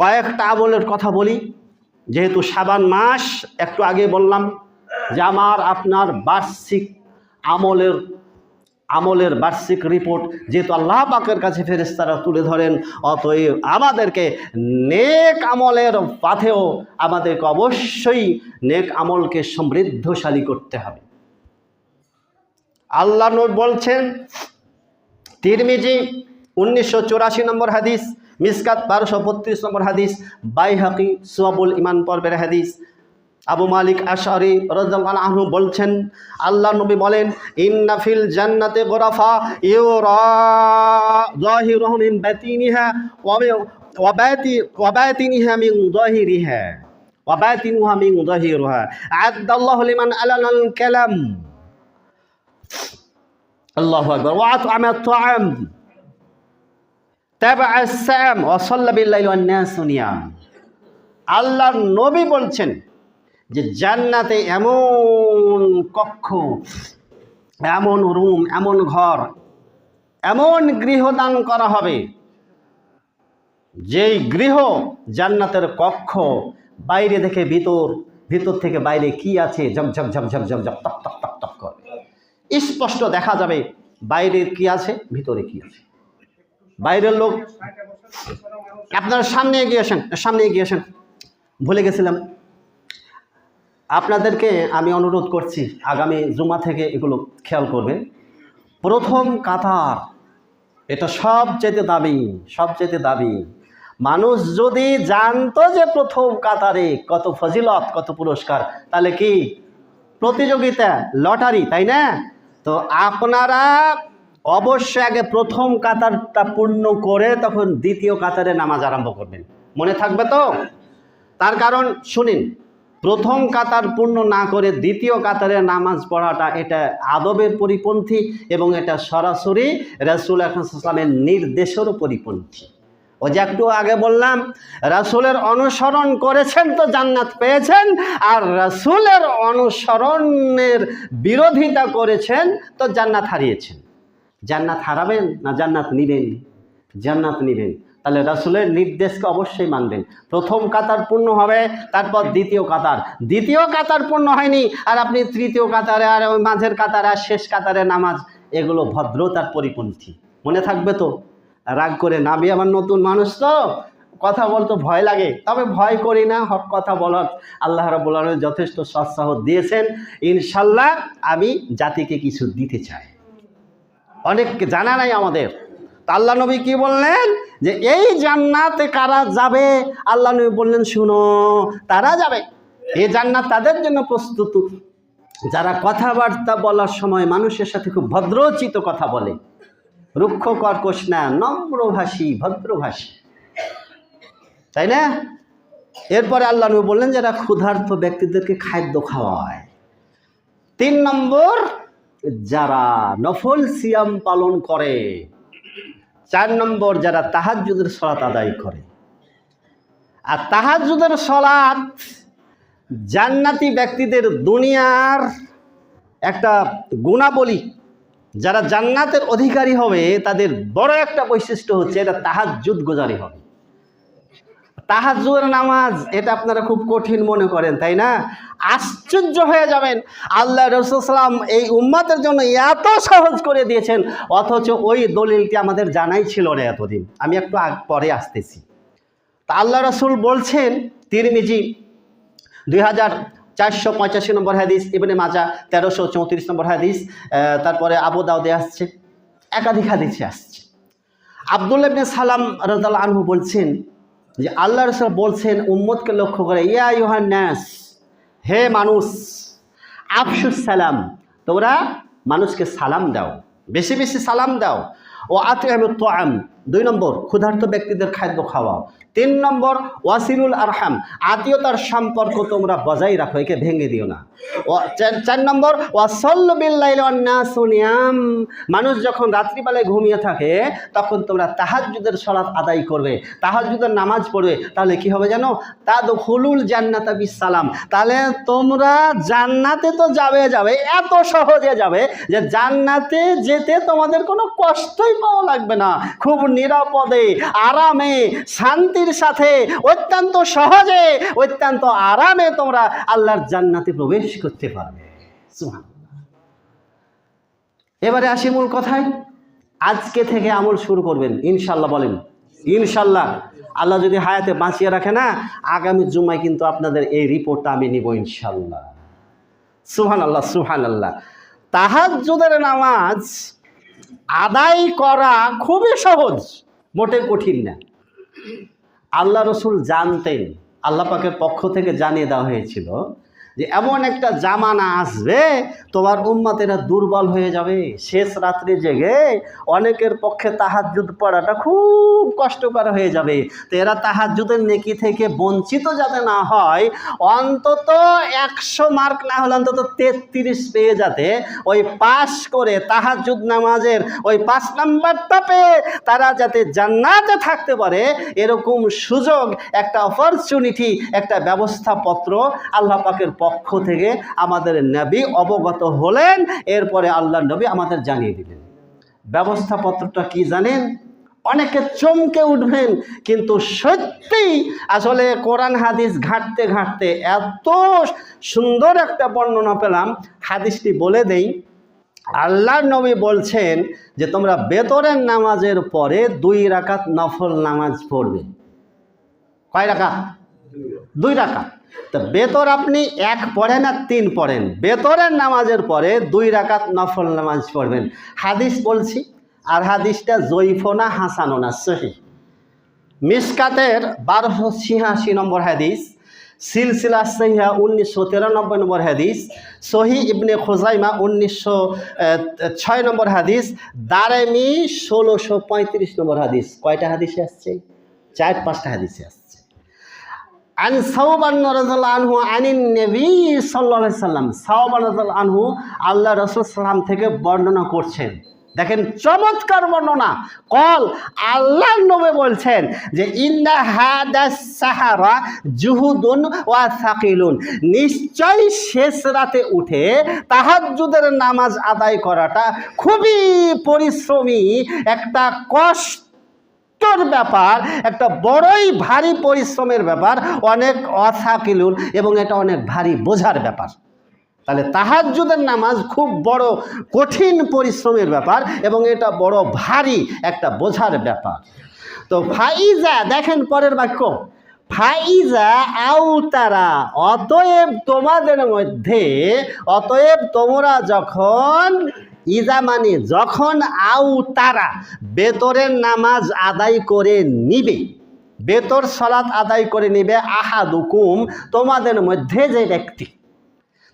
কয়েকটা আমলের কথা বলি। যেহেতু সাবান মাস, একটু আগে বললাম যে আমার আপনার বার্ষিক আমলের আমলের বার্ষিক রিপোর্ট যেহেতু আল্লাহ পাকের কাছে ফেরেস্তারা তুলে ধরেন, অতএব আমাদেরকে নেক আমলের পাথেও আমাদেরকে অবশ্যই নেক আমলকে সমৃদ্ধশালী করতে হবে। আল্লাহ বলছেন, তিরমিজি উনিশশো চুরাশি নম্বর হাদিস মিসকাত বারোশো বত্রিশ নম্বর হাদিস, বাইহাকি সুয়াবুল ইমান পর্বের হাদিস। আবু মালিক আশারি রাদিয়াল্লাহু আনহু বলছেন, আল্লাহ নবী বলেন ইন্নাফিল জান্নাতে গোরাফা ইউরা যাহিরুহু মিন বাতিনিহা ওয়া মিন- ওয়া বাতি, ওয়া বাতিনিহা মিন যাহিরিহা ওয়া বাতিনুহা মিন যাহিরিহা আ'আদ্দাল্লাহু লিমান আলানাল কালাম। আল্লাহু আকবার। ওয়া আত'আমা আত-তা'আম তাবা আস-সাম ওয়া সাল্লা বিল-লাইলি ওয়ান-নাসু নিয়াম আল্লাহর নবী বলছেন যে জান্নাতে এমন কক্ষ, এমন রুম, এমন ঘর, এমন গৃহদান করা হবে, যেই গৃহ জান্নাতের কক্ষ, বাইরে দেখে ভিতর ভিতর থেকে বাইরে কি আছে? ঝকঝক ঝকঝক ঝকঝক টক টক টক টক করে। স্পষ্ট দেখা যাবে বাইরের কি আছে, ভিতরে কি আছে। বাইরের লোক। আপনার সামনে এগিয়ে আসেন, সামনে এগিয়ে আসেন। ভুলে গেছিলাম। আপনাদেরকে আমি অনুরোধ করছি, আগামী জুমা থেকে এগুলো খেয়াল করবেন। প্রথম কাতার, এটা সবচেয়ে দাবি সবচেয়ে দাবি মানুষ যদি জানতো যে প্রথম কাতারে কত ফজিলত, কত পুরস্কার, তাহলে কি? প্রতিযোগিতা, লটারি, তাই না? তো আপনারা অবশ্যই আগে প্রথম কাতারটা পূর্ণ করে তখন দ্বিতীয় কাতারে নামাজ আরম্ভ করবেন। মনে থাকবে তো? তার কারণ, শুনিন, প্রথম কাতার পূর্ণ না করে দ্বিতীয় কাতারে নামাজ পড়াটা এটা আদবের পরিপন্থী এবং এটা সরাসরি রাসুল ইসলামের নির্দেশেরও পরিপন্থী। ও যে একটু আগে বললাম, রাসুলের অনুসরণ করেছেন তো জান্নাত পেয়েছেন, আর রাসুলের অনুসরণের বিরোধিতা করেছেন তো জান্নাত হারিয়েছেন। জান্নাত হারাবেন না জান্নাত নিবেন? জান্নাত নিবেন। তাহলে রাসুলের নির্দেশকে অবশ্যই মানবেন। প্রথম কাতার পূর্ণ হবে, তারপর দ্বিতীয় কাতার। দ্বিতীয় কাতার পূর্ণ হয়নি, আর আপনি তৃতীয় কাতারে আর ওই মাঝের কাতারে আর শেষ কাতারে নামাজ, এগুলো ভদ্রতার পরিপন্থী। মনে থাকবে তো? রাগ করে নাবি আমার নতুন মানুষ তো? কথা বলতে ভয় লাগে। তবে ভয় করি না, হক কথা বলার। আল্লাহ রাবুল যথেষ্ট সৎসাহ দিয়েছেন। ইনশাল্লাহ আমি জাতিকে কিছু দিতে চাই। অনেক জানা নাই আমাদের। তা আল্লাহ নবী কি বললেন? যে এই জান্নাতে কারা যাবে? আল্লাহ নবী বললেন, শুনো, তারা যাবে। এই জান্নাত তাদের জন্য প্রস্তুত। যারা কথাবার্তা বলার সময় মানুষের সাথে খুব ভদ্রচিত কথা বলে, রুক্ষ কর্কশ না, নম্রভাষী, ভদ্রভাষী। তাই না? এরপরে আল্লাহ নবী বললেন যারা ক্ষুধার্ত ব্যক্তিদেরকে খাদ্য খাওয়ায়। তিন নম্বর যারা নফল সিয়াম পালন করে, চার নম্বর যারা তাহাজুদের সলাত আদায় করে। আর তাহাজুদের সলাত জান্নাতি ব্যক্তিদের দুনিয়ার একটা গুণাবলী। যারা জান্নাতের অধিকারী হবে, তাদের বড় একটা বৈশিষ্ট্য হচ্ছে এটা তাহাজুদ গোজারি হবে। তাহাজুর নামাজ, এটা আপনারা খুব কঠিন মনে করেন, তাই না? আশ্চর্য হয়ে যাবেন। আল্লাহ রসুলাম এই উম্মাতের জন্য এত সহজ করে দিয়েছেন, অথচ ওই দলিলটি আমাদের জানাই ছিল না এতদিন। আমি একটু আগ পরে আসতেছি। তা আল্লাহ রসুল বলছেন, তিরমিজি দুই হাজার চারশো পঁচাশি নম্বর হাদিস, ইবনে মাজা তেরোশো চৌত্রিশ নম্বর হাদিস তারপরে আবু দাউদে আসছে, একাধিক হাদিসে আসছে। আবদুল্লাহ ইবনে সালাম রাজাল আনহু বলছেন যে আল্লাহ রসুল বলছেন, উম্মতকে লক্ষ্য করে, ইয়া ইউহান ন্যাস হে মানুষ আফসুস সালাম, তোমরা মানুষকে সালাম দাও, বেশি বেশি সালাম দাও ও আতআম তোয়াম দুই নম্বর, ক্ষুধার্ত ব্যক্তিদের খাদ্য খাওয়াও তিন নম্বর, ওয়াসিরুল আরহাম, আত্মীয়তার সম্পর্ক তোমরা বজায় রাখো, একে ভেঙে দিও না। চার- নম্বর ওয়াসল্লাম মানুষ যখন রাত্রিবেলায় ঘুমিয়ে থাকে, তখন তোমরা তাহাজুদের সলাৎ আদায় করবে। তাহাজুদের নামাজ পড়বে। তাহলে কি হবে জানো? তাদ হুলুল জান্নাতা সালাম তাহলে তোমরা জান্নাতে তো যাবে যাবে, এত সহজে যাবে যে জান্নাতে যেতে তোমাদের কোনো কষ্টই পাওয়া লাগবে না। খুব নিরাপদে, আরামে, শান্তির সাথে, অত্যন্ত সহজে, অত্যন্ত আরামে তোমরা আল্লাহর জান্নাতে প্রবেশ করতে পারবে। এবারে আসি মূল কথায়। আজকে থেকে আমল শুরু করবেন ইনশাল্লাহ বলেন। ইনশাল্লাহ আল্লাহ যদি হায়াতে বাঁচিয়ে রাখে না, আগামী জুমায় কিন্তু আপনাদের এই রিপোর্টটা আমি নিব ইনশাল্লাহ সুহান আল্লাহ সুহান আল্লাহ তাহাজ্জুদের নামাজ আদায় করা খুবই সহজ মোটে কঠিন না। আল্লাহ রসুল জানতেন, আল্লাহ পাকের পক্ষ থেকে জানিয়ে দেওয়া হয়েছিল যে এমন একটা জামানা আসবে, তোমার উম্মাতেরা দুর্বল হয়ে যাবে। শেষ রাত্রে জেগে অনেকের পক্ষে তাহাজুদ পড়াটা খুব কষ্টকর হয়ে যাবে। তো এরা তাহাজুদের নেকি থেকে বঞ্চিত যাতে না হয়, অন্তত একশো মার্ক না হলে অন্তত তেত্রিশ পেয়ে যাতে ওই পাশ করে তাহাজুদ নামাজের ওই পাঁচ নাম্বারটা পেয়ে তারা যাতে জান্নাতে থাকতে পারে, এরকম সুযোগ, একটা অপরচুনিটি একটা ব্যবস্থাপত্র আল্লাহ পাকের পক্ষ থেকে আমাদের নবী অবগত হলেন, এরপরে আল্লাহ নবী আমাদের জানিয়ে দিলেন। ব্যবস্থাপত্রটা কি জানেন? অনেকে চমকে উঠবেন, কিন্তু সত্যি আসলে কোরআন হাদিস ঘাঁটতে ঘাঁটতে এত সুন্দর একটা বর্ণনা পেলাম। হাদিসটি বলে দেই আল্লাহ নবী বলছেন যে তোমরা বেতরের নামাজের পরে দুই রাকাত নফল নামাজ পড়বে। কয় রাকাত? দুই রাকাত। তো বেতর আপনি এক পড়েন আর তিন পড়েন। বেতরের নামাজের পরে দুই রাকাত নফল নামাজ পড়বেন। হাদিস বলছি, আর হাদিসটা জৈফো না হাসানো না, সহি। মিসকাতের বারোশো ছিয়াশি নম্বর হাদিস, সিলসিলা সহিহা উনিশশো তিরানব্বই নম্বর হাদিস, সহি ইবনে খোজাইমা উনিশশো ছয় নম্বর হাদিস, দারেমি ষোলোশো পঁয়ত্রিশ নম্বর হাদিস। কয়টা হাদিসে আসছে? চার পাঁচটা হাদিসে আসছে। আন সাউবান আনহু আনিন নবী আলাইহি সাল্লাম সাউবান আনহু আল্লাহ রাসূল সাল্লাম থেকে বর্ণনা করছেন। দেখেন, চমৎকার বর্ণনা। কল আল্লাহ নবী বলছেন যে, ইন্না হাদাস সাহারা জুহুদুন ওয়া সাকিলুন। নিশ্চয় শেষ রাতে উঠে তাহাজ্জুদের নামাজ আদায় করাটা খুবই পরিশ্রমী একটা কষ্ট কষ্টর ব্যাপার, একটা বড়ই ভারী পরিশ্রমের ব্যাপার, অনেক অসাকিলুন এবং এটা অনেক ভারী বোঝার ব্যাপার। তাহলে তাহাজ্জুদের নামাজ খুব বড় কঠিন পরিশ্রমের ব্যাপার এবং এটা বড় ভারী একটা বোঝার ব্যাপার। তো ফাইজা, দেখেন পরের বাক্য, ফাইজা আউতারা, অতএব তোমাদের মধ্যে, অতএব তোমরা যখন ইজা মানে যখন আউ তারা বেতরের নামাজ আদায় করে নিবে, বেতর সলাৎ আদায় করে নিবে আহাদুকুম, তোমাদের মধ্যে যে ব্যক্তি,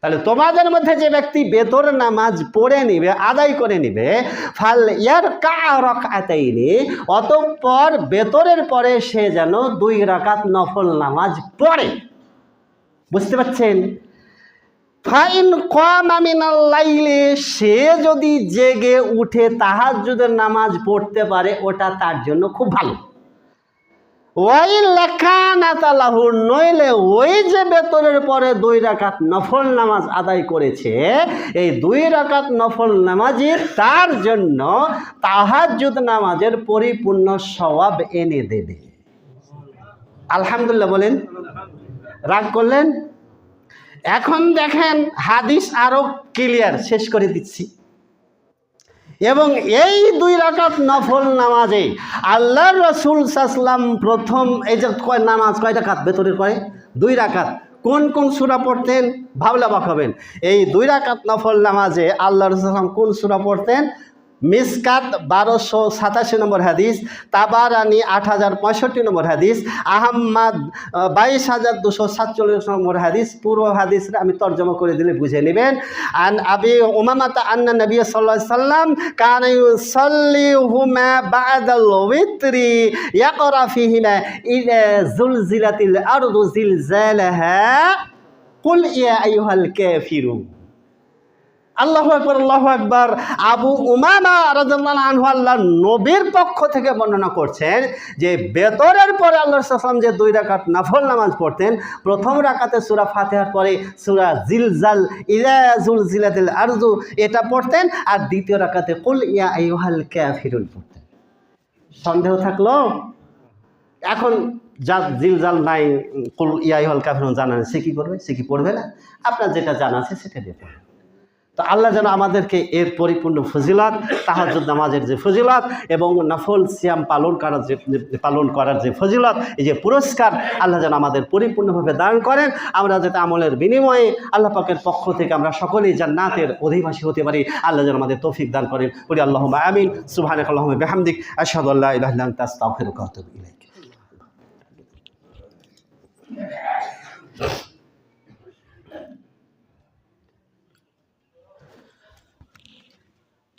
তাহলে তোমাদের মধ্যে যে ব্যক্তি বেতর নামাজ পড়ে নিবে, আদায় করে নিবে, ফাল ইয়ার কা রকাতাইনি, অতঃপর বেতরের পরে সে যেন দুই রাকাত নফল নামাজ পড়ে। বুঝতে পারছেন? ফাইন কম আমিনাল লাইলে, সে যদি জেগে উঠে তাহাজ্জুদের নামাজ পড়তে পারে, ওটা তার জন্য খুব ভালো। ওই লেখা নাতালাহু নইলে ওই যে বেতনের পরে দুই রাকাত নফল নামাজ আদায় করেছে, এই দুই রাকাত নফল নামাজের তার জন্য তাহাজ্জুদ নামাজের পরিপূর্ণ সওয়াব এনে দেবে। আলহামদুলিল্লাহ বলেন, রাগ করলেন? এখন দেখেন হাদিস আরও ক্লিয়ার শেষ করে দিচ্ছি। এবং এই দুই রাকাত নফল নামাজে আল্লাহ রসুল সাসলাম প্রথম এই যে কয় নামাজ, কয় রাকাত ভেতরে কয়? দুই রাকাত। কোন কোন সুরা পড়তেন? ভাবলে অবাক হবেন। এই দুই রাকাত নফল নামাজে আল্লাহ রসুলাম কোন সুরা পড়তেন? মিসকাত বারোশো সাতাশি নম্বর হাদিস, তাবারানি আট হাজার পঁয়ষট্টি নম্বর হাদিস, আহম্মদ বাইশ হাজার দুশো সাতচল্লিশ নম্বর হাদিস। পূর্ব হাদিসটা আমি তর্জমা করে দিলে বুঝে নেবেন। আন আবি উমামাতা আন্না নবী সাল্লাহ সাল্লাম কান ইউসাল্লি হুমা বাদাল উইত্রি ইয়াকরা ফিহিমা ইদা জুলজিলাতিল আরদু জিলজালাহা। কুল ইয়া আইয়ুহাল কাফিরুন। আল্লাহ একবার আল্লাহ একবার আবু উমামা রাজাল্লাহ আনহু আল্লাহ নবীর পক্ষ থেকে বর্ণনা করছেন যে বেতরের পরে আল্লাহ সাল্লাম যে দুই রাকাত নাফল নামাজ পড়তেন, প্রথম রাকাতে সুরা ফাতেহার পরে সুরা জিলজাল ইরাজুল জিলাদিল আরজু এটা পড়তেন আর দ্বিতীয় রাকাতে কুল ইয়া আইহাল ক্যাফিরুল পড়তেন। সন্দেহ থাকল? এখন যা জিল জাল নাই, কুল ইয়াই হল কাফিরুন জানা সে কি করবে? সে কি পড়বে না? আপনার যেটা জানা আছে সেটা দিয়ে পড়বে। তো আল্লাহ যেন আমাদেরকে এর পরিপূর্ণ ফজিলাত তাহাজুদ নামাজের যে ফজিলাত এবং নফল সিয়াম পালন করার যে পালন করার যে ফজিলাত, এই যে পুরস্কার আল্লাহ যেন আমাদের পরিপূর্ণভাবে দান করেন। আমরা যাতে আমলের বিনিময়ে আল্লাহ পাকের পক্ষ থেকে আমরা সকলেই জান্নাতের অধিবাসী হতে পারি। আল্লাহ যেন আমাদের তৌফিক দান করেন। বলি আল্লাহ আমিন। সুবহানাক আল্লাহুম্মা বিহামদিক। আশহাদু আল্লা ইলাহা ইল্লা আনতা। আস্তাগফিরুকা ওয়া আতুবু ইলাইক।